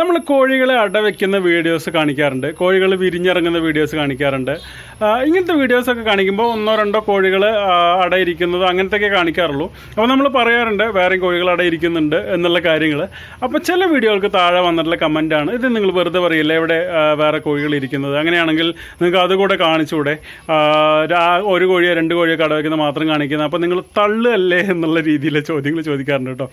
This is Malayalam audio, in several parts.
നമ്മൾ കോഴികളെ അടവയ്ക്കുന്ന വീഡിയോസ് കാണിക്കാറുണ്ട്. കോഴികൾ വിരിഞ്ഞിറങ്ങുന്ന വീഡിയോസ് കാണിക്കാറുണ്ട്. ഇങ്ങനത്തെ വീഡിയോസൊക്കെ കാണിക്കുമ്പോൾ ഒന്നോ രണ്ടോ കോഴികൾ അടയിരിക്കുന്നത് അങ്ങനത്തെയൊക്കെ കാണിക്കാറുള്ളൂ. അപ്പോൾ നമ്മൾ പറയാറുണ്ട് വേറെ കോഴികൾ അടയിരിക്കുന്നുണ്ട് എന്നുള്ള കാര്യങ്ങൾ. അപ്പോൾ ചില വീഡിയോകൾക്ക് താഴെ വന്നിട്ടുള്ള കമന്റാണ് ഇത് നിങ്ങൾ വെറുതെ പറയില്ല ഇവിടെ വേറെ കോഴികൾ ഇരിക്കുന്നത്? അങ്ങനെയാണെങ്കിൽ നിങ്ങൾക്ക് അതുകൂടെ കാണിച്ചുകൂടെ. ഒരു കോഴിയോ രണ്ട് കോഴിയോ അടവയ്ക്കുന്നത് മാത്രം കാണിക്കുന്നത്. അപ്പോൾ നിങ്ങൾ തള്ളല്ലേ എന്നുള്ള രീതിയിലെ ചോദ്യങ്ങൾ ചോദിക്കാറുണ്ട് കേട്ടോ.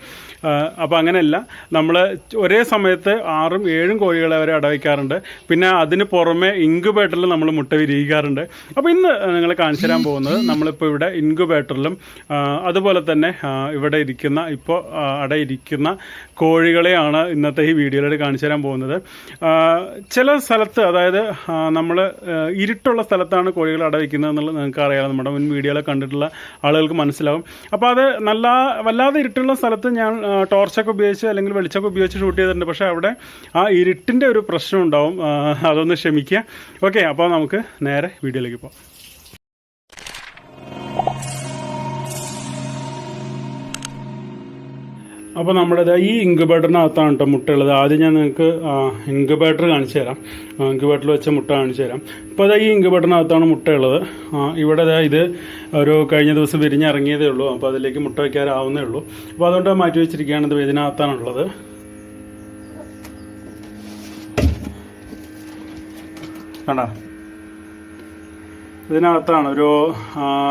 അപ്പോൾ അങ്ങനെയല്ല. നമ്മൾ ഒരേ സമയത്ത് ആറും ഏഴും കോഴികളെ വരെ അടവയ്ക്കാറുണ്ട്. പിന്നെ അതിന് പുറമെ ഇൻക്യുബേറ്ററിൽ നമ്മൾ മുട്ട വിരിയിക്കാറുണ്ട്. അപ്പോൾ ഇന്ന് നിങ്ങൾ കാണിച്ചു തരാൻ പോകുന്നത് നമ്മളിപ്പോൾ ഇവിടെ ഇൻക്യുബേറ്ററിലും അതുപോലെ തന്നെ ഇവിടെ ഇരിക്കുന്ന ഇപ്പോൾ അടയിരിക്കുന്ന കോഴികളെയാണ് ഇന്നത്തെ ഈ വീഡിയോയിലൂടെ കാണിച്ചു തരാൻ പോകുന്നത്. ചില സ്ഥലത്ത് അതായത് നമ്മൾ ഇരുട്ടുള്ള സ്ഥലത്താണ് കോഴികൾ അടവയ്ക്കുന്നത് എന്നുള്ളത് നിങ്ങൾക്ക് അറിയാം നമ്മുടെ മുൻ വീഡിയോയിലെ കണ്ടിട്ടുള്ള ആളുകൾക്ക് മനസ്സിലാവും. അപ്പോൾ അത് നല്ല വല്ലാതെ ഇരുട്ടുള്ള സ്ഥലത്ത് ഞാൻ ടോർച്ചൊക്കെ ഉപയോഗിച്ച് അല്ലെങ്കിൽ വെളിച്ചമൊക്കെ ഉപയോഗിച്ച് ഷൂട്ട് ചെയ്തിട്ടുണ്ട്. പക്ഷേ അവിടെ ആ ഇരുട്ടിന്റെ ഒരു പ്രശ്നം ഉണ്ടാവും. അതൊന്ന് ക്ഷമിക്കുക. ഓക്കെ അപ്പോൾ നമുക്ക് നേരെ വീഡിയോയിലേക്ക് പോകാം. അപ്പോൾ നമ്മുടെ ഈ ഇൻക്യുബേറ്ററിനകത്താണ് കേട്ടോ മുട്ടയുള്ളത്. ആദ്യം ഞാൻ നിങ്ങൾക്ക് ഇൻക്യുബേറ്റർ കാണിച്ചു തരാം. ഇൻക്യുബേറ്ററിൽ വെച്ച മുട്ട കാണിച്ചു തരാം. ഇപ്പോൾ അതാ ഈ ഇൻക്യുബേറ്ററിനകത്താണ് മുട്ടയുള്ളത്. ഇവിടെ ദാ ഇത് ഒരു കഴിഞ്ഞ ദിവസം വിരിഞ്ഞിറങ്ങിയതേ ഉള്ളൂ. അപ്പോൾ അതിലേക്ക് മുട്ട വയ്ക്കാറാവുന്നേ ഉള്ളൂ. അപ്പോൾ അതുകൊണ്ട് മാറ്റി വെച്ചിരിക്കുകയാണ്. ഇത് ഇതിനകത്താണുള്ളത്. കണ്ടോ? ഇതിനകത്താണ് ഒരു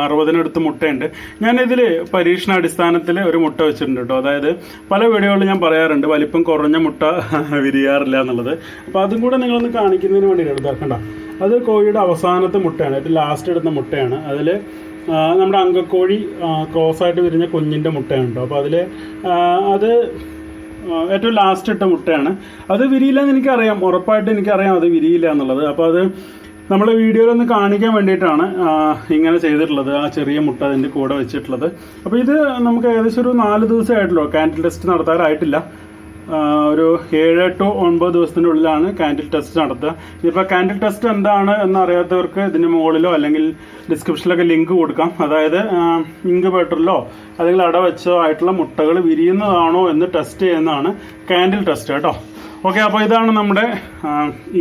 അറുപതിനടുത്ത് മുട്ടയുണ്ട്. ഞാനിതിൽ പരീക്ഷണാടിസ്ഥാനത്തിൽ ഒരു മുട്ട വെച്ചിട്ടുണ്ട് കേട്ടോ അതായത് പല വീഡിയോകളിൽ ഞാൻ പറയാറുണ്ട് വലിപ്പം കുറഞ്ഞ മുട്ട വിരിയാറില്ല എന്നുള്ളത്. അപ്പോൾ അതും കൂടെ നിങ്ങളൊന്ന് കാണിക്കുന്നതിന് വേണ്ടി എടുത്താക്കണ്ട അത് കോഴിയുടെ അവസാനത്തെ മുട്ടയാണ്. ഇത് ലാസ്റ്റ് എടുത്ത മുട്ടയാണ്. അതിൽ നമ്മുടെ അങ്കക്കോഴി ക്രോസ് ആയിട്ട് വിരിഞ്ഞ കുഞ്ഞിന്റെ മുട്ടയാണ് കേട്ടോ അപ്പോൾ അതിൽ അത് ഏറ്റവും ലാസ്റ്റ് ഇട്ട മുട്ടയാണ്. അത് വിരിയില്ല എന്ന് എനിക്കറിയാം. ഉറപ്പായിട്ട് എനിക്കറിയാം അത് വിരിയില്ല എന്നുള്ളത്. അപ്പോൾ അത് നമ്മൾ വീഡിയോയിൽ ഒന്ന് കാണിക്കാൻ വേണ്ടിയിട്ടാണ് ഇങ്ങനെ ചെയ്തിട്ടുള്ളത് ആ ചെറിയ മുട്ട അതിന്റെ കൂടെ വെച്ചിട്ടുള്ളത്. അപ്പോൾ ഇത് നമുക്ക് ഏകദേശം ഒരു നാല് ദിവസമായിട്ടുള്ളൂ. കാൻഡിൽ ടെസ്റ്റ് നടത്താറായിട്ടില്ല. ഒരു ഏഴ് ടു ഒൻപത് ദിവസത്തിന്റെ ഉള്ളിലാണ് കാൻഡിൽ ടെസ്റ്റ് നടത്തുക. ഇപ്പോൾ കാൻഡിൽ ടെസ്റ്റ് എന്താണ് എന്നറിയാത്തവർക്ക് ഇതിന് മുകളിലോ അല്ലെങ്കിൽ ഡിസ്ക്രിപ്ഷനിലൊക്കെ ലിങ്ക് കൊടുക്കാം. അതായത് ഇൻക്യുബേറ്ററിലോ അല്ലെങ്കിൽ അട വെച്ചോ ആയിട്ടുള്ള മുട്ടകൾ വിരിയുന്നതാണോ എന്ന് ടെസ്റ്റ് ചെയ്യുന്നതാണ് കാൻഡിൽ ടെസ്റ്റ് കേട്ടോ. ഓക്കെ അപ്പോൾ ഇതാണ് നമ്മുടെ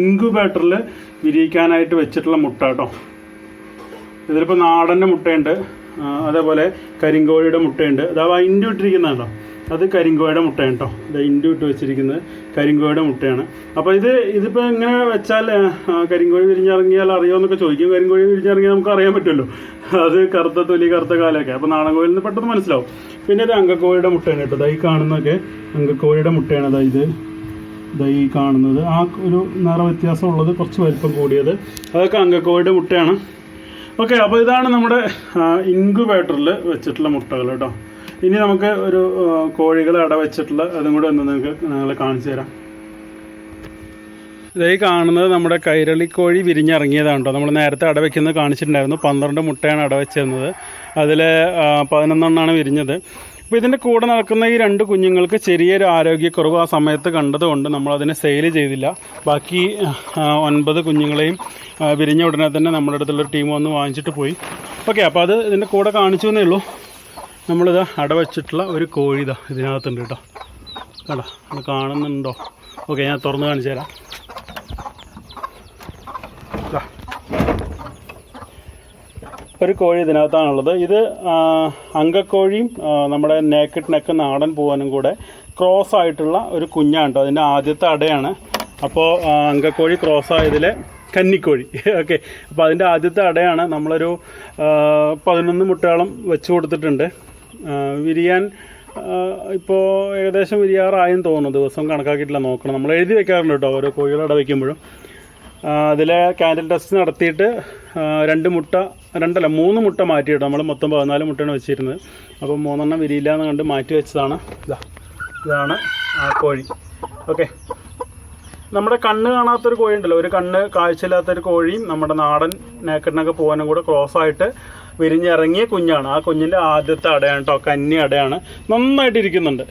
ഇൻക്യുബേറ്ററിൽ വിരിയിക്കാനായിട്ട് വെച്ചിട്ടുള്ള മുട്ട കേട്ടോ. ഇതിലിപ്പോൾ നാടന്റെ മുട്ടയുണ്ട് അതേപോലെ കരിങ്കോഴിയുടെ മുട്ടയുണ്ട്. അതാ അതിന്റെ ഇട്ടിരിക്കുന്നതാണോ അത് കരിങ്കോയുടെ മുട്ടയാണ് കേട്ടോ ഇൻഡു ഇട്ട് വെച്ചിരിക്കുന്നത് കരിങ്കോയുടെ മുട്ടയാണ്. അപ്പോൾ ഇത് ഇതിപ്പോൾ ഇങ്ങനെ വെച്ചാൽ കരിങ്കോഴി വിരിഞ്ഞിറങ്ങിയാൽ അറിയുമെന്നൊക്കെ ചോദിക്കും. കരിങ്കോഴി വിരിഞ്ഞിറങ്ങിയാൽ നമുക്ക് അറിയാൻ പറ്റുമല്ലോ. അത് കറുത്ത തൊലി കറുത്ത കാലമൊക്കെ അപ്പോൾ നാടൻ കോഴിയിൽ നിന്ന് പെട്ടെന്ന് മനസ്സിലാവും. പിന്നെ ഇത് അങ്കക്കോഴിയുടെ മുട്ടയാണ് കേട്ടോ ഈ കാണുന്നതൊക്കെ അങ്കക്കോഴിയുടെ മുട്ടയാണ് അതായത് ഈ കാണുന്നത്. ആ ഒരു നിറ വ്യത്യാസം ഉള്ളത് കുറച്ച് വലിപ്പം കൂടിയത്. അതൊക്കെ അങ്കക്കോഴിയുടെ മുട്ടയാണ്. ഓക്കെ അപ്പോൾ ഇതാണ് നമ്മുടെ ഇൻക്യുബേറ്ററിൽ വെച്ചിട്ടുള്ള മുട്ടകൾ കേട്ടോ ഇനി നമുക്ക് ഒരു കോഴികൾ കോഴികളെ അട വെച്ചിട്ടുള്ള അതും കൂടെ ഒന്ന് നിങ്ങൾക്ക് നിങ്ങളെ കാണിച്ചു തരാം. ഇതായി കാണുന്നത് നമ്മുടെ കൈരളിക്കോഴി വിരിഞ്ഞിറങ്ങിയതാണ് കേട്ടോ നമ്മൾ നേരത്തെ അടവയ്ക്കുന്നത് കാണിച്ചിട്ടുണ്ടായിരുന്നു. പന്ത്രണ്ട് മുട്ടയാണ് അടവച്ചിരുന്നത് അതിൽ പതിനൊന്നെണ്ണമാണ് വിരിഞ്ഞത്. അപ്പോൾ ഇതിന്റെ കൂടെ നടക്കുന്ന ഈ രണ്ട് കുഞ്ഞുങ്ങൾക്ക് ചെറിയൊരു ആരോഗ്യക്കുറവ് ആ സമയത്ത് കണ്ടതുകൊണ്ട് നമ്മൾ അതിനെ സെയിൽ ചെയ്തില്ല. ബാക്കി ഒൻപത് കുഞ്ഞുങ്ങളെയും വിരിഞ്ഞ ഉടനെ തന്നെ നമ്മുടെ അടുത്തുള്ള ടീം വന്ന് വാങ്ങിച്ചിട്ട് പോയി. ഓക്കെ അപ്പോൾ അത് ഇതിന്റെ കൂടെ കാണിച്ചു എന്നേ ഉള്ളൂ. നമ്മളിത് അടവച്ചിട്ടുള്ള ഒരു കോഴി ഇതാ ഇതിനകത്തുണ്ട് കേട്ടോ. കേട്ടോ അത് കാണുന്നുണ്ടോ? ഓക്കെ ഞാൻ തുറന്ന് കാണിച്ചു തരാം. ഒരു കോഴി ഇതിനകത്താണുള്ളത്. ഇത് അങ്കക്കോഴിയും നമ്മുടെ നേക്കഡ് നെക്ക് നാടൻ പൂവനും കൂടെ ക്രോസ് ആയിട്ടുള്ള ഒരു കുഞ്ഞാണ് കേട്ടോ. അതിന്റെ ആദ്യത്തെ അടയാണ്. അപ്പോൾ അങ്കക്കോഴി ക്രോസ് ആയതിലെ കന്നിക്കോഴി. ഓക്കെ അപ്പോൾ അതിന്റെ ആദ്യത്തെ അടയാണ് നമ്മളൊരു പതിനൊന്ന് മുട്ടയോളം വെച്ച് കൊടുത്തിട്ടുണ്ട്. വിരിയാൻ ഇപ്പോൾ ഏകദേശം വിരിയാറായെന്ന് തോന്നുന്നു. ദിവസം കണക്കാക്കിയിട്ടില്ല നോക്കണം. നമ്മൾ എഴുതി വെക്കാറുണ്ട് കേട്ടോ ഓരോ കോഴികൾ അവിടെ വയ്ക്കുമ്പോഴും അതിൽ ക്യാൻഡിൽ ടെസ്റ്റ് നടത്തിയിട്ട് രണ്ട് മുട്ട രണ്ടല്ല മൂന്ന് മുട്ട മാറ്റിയിട്ട്. നമ്മൾ മൊത്തം പതിനാല് മുട്ടയാണ് വെച്ചിരുന്നത്. അപ്പോൾ മൂന്നെണ്ണം വിരിയില്ല എന്ന് കണ്ട് മാറ്റി വെച്ചതാണ്. ഇതാ ഇതാണ് ആ കോഴി. ഓക്കെ. നമ്മുടെ കണ്ണ് കാണാത്തൊരു കോഴി ഉണ്ടല്ലോ. ഒരു കണ്ണ് കാഴ്ചയില്ലാത്തൊരു കോഴിയും നമ്മുടെ നാടൻ നേക്കറ്റിനൊക്കെ പോകാനും കൂടെ ക്ലോസ് ആയിട്ട് വിരിഞ്ഞിറങ്ങിയ കുഞ്ഞാണ്. ആ കുഞ്ഞിന്റെ ആദ്യത്തെ അടയാണ് കേട്ടോ കന്നി അടയാണ്. നന്നായിട്ട് ഇരിക്കുന്നുണ്ട്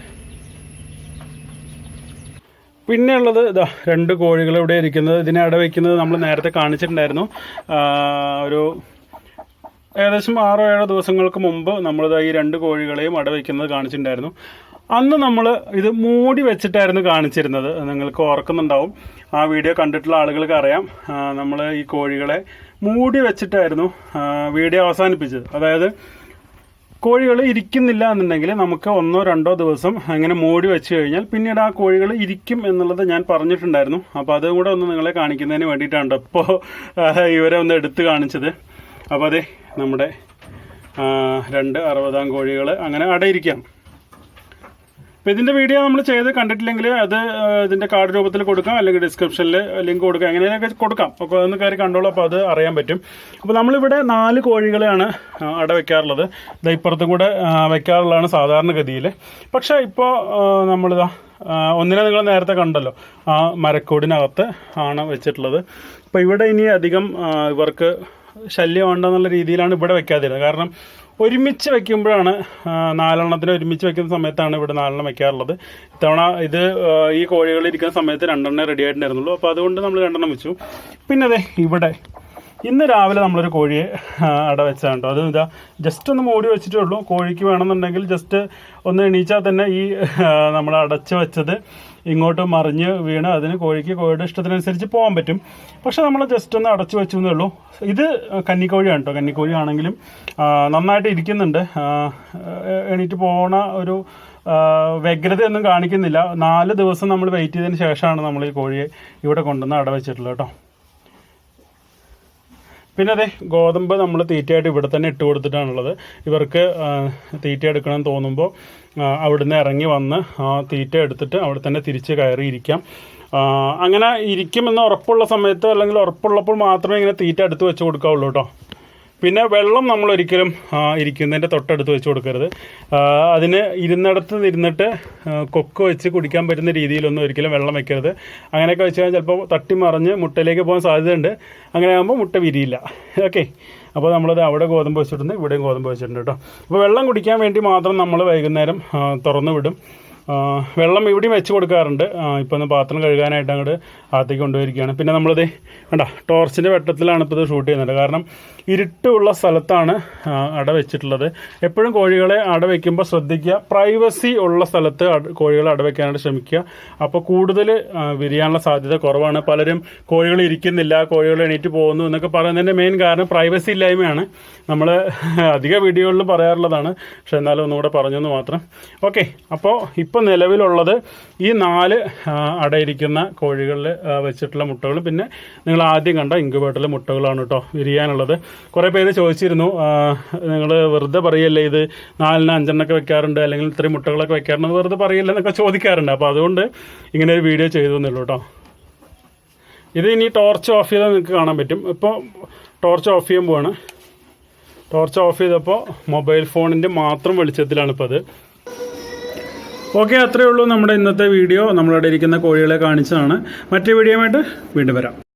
പിന്നെയുള്ളത് ഇതാ രണ്ട് കോഴികൾ ഇവിടെ ഇരിക്കുന്നത്. ഇതിനെ അട വയ്ക്കുന്നത് നമ്മൾ നേരത്തെ കാണിച്ചിട്ടുണ്ടായിരുന്നു. ഒരു ഏകദേശം ആറോ ഏഴോ ദിവസങ്ങൾക്ക് മുമ്പ് നമ്മളിത് ഈ രണ്ട് കോഴികളെയും അട വയ്ക്കുന്നത് കാണിച്ചിട്ടുണ്ടായിരുന്നു. അന്ന് നമ്മൾ ഇത് മൂടി വെച്ചിട്ടായിരുന്നു കാണിച്ചിരുന്നത്. നിങ്ങൾക്ക് ഓർക്കുന്നുണ്ടാവും. ആ വീഡിയോ കണ്ടിട്ടുള്ള ആളുകൾക്ക് അറിയാം. നമ്മൾ ഈ കോഴികളെ മൂടി വെച്ചിട്ടായിരുന്നു വീഡിയോ അവസാനിപ്പിച്ചത്. അതായത് കോഴികൾ ഇരിക്കുന്നില്ല എന്നുണ്ടെങ്കിൽ നമുക്ക് ഒന്നോ രണ്ടോ ദിവസം അങ്ങനെ മൂടി വെച്ച് കഴിഞ്ഞാൽ പിന്നീട് ആ കോഴികൾ ഇരിക്കും എന്നുള്ളത് ഞാൻ പറഞ്ഞിട്ടുണ്ടായിരുന്നു. അപ്പോൾ അതും കൂടെ ഒന്ന് നിങ്ങളെ കാണിക്കുന്നതിന് വേണ്ടിയിട്ടാണ് ഇപ്പോൾ ഇവരെ ഒന്ന് എടുത്തു കാണിച്ചത്. അപ്പോൾ അതെ നമ്മുടെ രണ്ട് അറുപതാം കോഴികൾ അങ്ങനെ അടയിരിക്കാം അപ്പോൾ ഇതിന്റെ വീഡിയോ നമ്മൾ ചെയ്ത് കണ്ടിട്ടില്ലെങ്കിൽ അത് ഇതിന്റെ കാർഡ് രൂപത്തിൽ കൊടുക്കാം അല്ലെങ്കിൽ ഡിസ്ക്രിപ്ഷനിൽ ലിങ്ക് കൊടുക്കാം എങ്ങനെയൊക്കെ കൊടുക്കാം. അപ്പോൾ ഒന്ന് കയറി കണ്ടോളൂ അപ്പോൾ അത് അറിയാൻ പറ്റും. അപ്പോൾ നമ്മളിവിടെ നാല് കോഴികളെയാണ് അട വെക്കാറുള്ളത് ഇത് ഇപ്പുറത്തും കൂടെ വയ്ക്കാറുള്ളതാണ് സാധാരണഗതിയിൽ പക്ഷേ ഇപ്പോൾ നമ്മളിതാ ഒന്നിനെ നിങ്ങൾ നേരത്തെ കണ്ടല്ലോ. ആ മരക്കൂടിനകത്ത് ആണ് വെച്ചിട്ടുള്ളത്. അപ്പോൾ ഇവിടെ ഇനി അധികം ഇവർക്ക് ശല്യം ഉണ്ടെന്നുള്ള രീതിയിലാണ് ഇവിടെ വെക്കാതിരുന്നത്. കാരണം ഒരുമിച്ച് വെക്കുമ്പോഴാണ് നാലെണ്ണത്തിന് ഒരുമിച്ച് വെക്കുന്ന സമയത്താണ് ഇവിടെ നാലെണ്ണം വെക്കാറുള്ളത്. ഇത്തവണ ഇത് ഈ കോഴികൾ ഇരിക്കുന്ന സമയത്ത് രണ്ടെണ്ണം റെഡി ആയിട്ടുണ്ടായിരുന്നുള്ളൂ. അപ്പോൾ അതുകൊണ്ട് നമ്മൾ രണ്ടെണ്ണം വെച്ചു. പിന്നെ അതെ ഇവിടെ ഇന്ന് രാവിലെ നമ്മളൊരു കോഴിയെ അട വെച്ചാണ് കേട്ടോ. അത് ഇതാ ജസ്റ്റ് ഒന്ന് മൂടി വെച്ചിട്ടേ ഉള്ളൂ. കോഴിക്ക് വേണമെന്നുണ്ടെങ്കിൽ ജസ്റ്റ് ഒന്ന് എണീച്ചാൽ തന്നെ ഈ നമ്മൾ അടച്ച് വെച്ചത് ഇങ്ങോട്ട് മറിഞ്ഞ് വീണ് അതിന് കോഴിക്ക് കോഴിയുടെ ഇഷ്ടത്തിനനുസരിച്ച് പോകാൻ പറ്റും. പക്ഷെ നമ്മൾ ജസ്റ്റ് ഒന്ന് അടച്ചു വെച്ചു എന്നേ ഉള്ളൂ. ഇത് കന്നിക്കോഴിയാണ് കേട്ടോ. കന്നിക്കോഴി ആണെങ്കിലും നന്നായിട്ട് ഇരിക്കുന്നുണ്ട്. എണീറ്റ് പോണ ഒരു വ്യഗ്രതയൊന്നും കാണിക്കുന്നില്ല. നാല് ദിവസം നമ്മൾ വെയിറ്റ് ചെയ്തതിന് ശേഷമാണ് നമ്മൾ ഈ കോഴിയെ ഇവിടെ കൊണ്ടുവന്ന് അട വെച്ചിട്ടുള്ളത് കേട്ടോ. പിന്നെ അതെ ഗോതമ്പ് നമ്മൾ തീറ്റയായിട്ട് ഇവിടെ തന്നെ ഇട്ട് കൊടുത്തിട്ടാണുള്ളത്. ഇവർക്ക് തീറ്റ എടുക്കണം തോന്നുമ്പോൾ അവിടുന്ന് ഇറങ്ങി വന്ന് ആ തീറ്റ എടുത്തിട്ട് അവിടെ തന്നെ തിരിച്ച് കയറിയിരിക്കാം. അങ്ങനെ ഇരിക്കുമെന്ന് ഉറപ്പുള്ള സമയത്ത് അല്ലെങ്കിൽ ഉറപ്പുള്ളപ്പോൾ മാത്രമേ ഇങ്ങനെ തീറ്റ എടുത്ത് വെച്ച് കൊടുക്കാവുള്ളൂ കേട്ടോ. പിന്നെ വെള്ളം നമ്മൾ ഒരിക്കലും ഇരിക്കുന്നതിന്റെ തൊട്ടടുത്ത് വെച്ച് കൊടുക്കരുത്. അതിന് ഇരുന്നിടത്ത് ഇരുന്നിട്ട് കൊക്ക് വെച്ച് കുടിക്കാൻ പറ്റുന്ന രീതിയിലൊന്നും ഒരിക്കലും വെള്ളം വെക്കരുത്. അങ്ങനെയൊക്കെ വെച്ച് കഴിഞ്ഞാൽ ചിലപ്പോൾ തട്ടി മറിഞ്ഞ് മുട്ടയിലേക്ക് പോകാൻ സാധ്യതയുണ്ട്. അങ്ങനെ ആകുമ്പോൾ മുട്ട വിരിയില്ല. ഓക്കെ. അപ്പോൾ നമ്മളത് അവിടെ ഗോതമ്പ് വെച്ചിട്ടുണ്ട് ഇവിടെയും ഗോതമ്പ് വെച്ചിട്ടുണ്ട് കേട്ടോ. അപ്പോൾ വെള്ളം കുടിക്കാൻ വേണ്ടി മാത്രം നമ്മൾ വൈകുന്നേരം തുറന്നു വിടും. വെള്ളം ഇവിടെയും വെച്ച് കൊടുക്കാറുണ്ട്. ഇപ്പോൾ ഒന്ന് പാത്രം കഴുകാനായിട്ട് അങ്ങോട്ട് അകത്തേക്ക് കൊണ്ടുപോയിരിക്കുകയാണ്. പിന്നെ നമ്മളിത് വേണ്ട ടോർച്ചിന്റെ വെട്ടത്തിലാണ് ഇപ്പോൾ ഇത് ഷൂട്ട് ചെയ്യുന്നത്. കാരണം ഇരുട്ടുള്ള സ്ഥലത്താണ് അട വെച്ചിട്ടുള്ളത്. എപ്പോഴും കോഴികളെ അട വയ്ക്കുമ്പോൾ ശ്രദ്ധിക്കുക. പ്രൈവസി ഉള്ള സ്ഥലത്ത് കോഴികളെ അട വയ്ക്കാനായിട്ട് ശ്രമിക്കുക. അപ്പോൾ കൂടുതൽ വിരിയാനുള്ള സാധ്യത കുറവാണ്. പലരും കോഴികൾ ഇരിക്കുന്നില്ല കോഴികൾ എണീറ്റ് പോകുന്നു എന്നൊക്കെ പറയുന്നതിന്റെ മെയിൻ കാരണം പ്രൈവസി ഇല്ലായ്മയാണ്. നമ്മൾ അധിക വീഡിയോകളിൽ പറയാറുള്ളതാണ്. പക്ഷെ എന്നാലും ഒന്നുകൂടെ പറഞ്ഞെന്ന് മാത്രം. ഓക്കെ അപ്പോൾ ഇപ്പോൾ നിലവിലുള്ളത് ഈ നാല് അടയിരിക്കുന്ന കോഴികളിൽ വെച്ചിട്ടുള്ള മുട്ടകൾ പിന്നെ നിങ്ങൾ ആദ്യം കണ്ട ഇൻക്യുബേറ്ററിലെ മുട്ടകളാണ് കേട്ടോ വിരിയാനുള്ളത്. കുറേ പേര് ചോദിച്ചിരുന്നു നിങ്ങൾ വെറുതെ പറയല്ലേ ഇത് നാലിന് അഞ്ചെണ്ണൊക്കെ വെക്കാറുണ്ട് അല്ലെങ്കിൽ ഇത്രയും മുട്ടകളൊക്കെ വെക്കാറുണ്ട് വെറുതെ പറയല്ലേ എന്നൊക്കെ ചോദിക്കാറുണ്ട്. അപ്പോൾ അതുകൊണ്ട് ഇങ്ങനെ ഒരു വീഡിയോ ചെയ്തു തന്നുള്ളൂ കേട്ടോ ഇത് ഇനി ടോർച്ച് ഓഫ് ചെയ്താൽ നിങ്ങൾക്ക് കാണാൻ പറ്റും. ഇപ്പോൾ ടോർച്ച് ഓഫ് ചെയ്യാൻ പോവാണ്. ടോർച്ച് ഓഫ് ചെയ്തപ്പോൾ മൊബൈൽ ഫോണിന്റെ മാത്രം വെളിച്ചത്തിലാണ് ഇപ്പോൾ അത് ഓക്കെ അത്രയേ ഉള്ളൂ നമ്മുടെ ഇന്നത്തെ വീഡിയോ. നമ്മളവിടെ ഇരിക്കുന്ന കോഴികളെ കാണിച്ചതാണ്. മറ്റേ വീഡിയോ വീണ്ടും വരാം.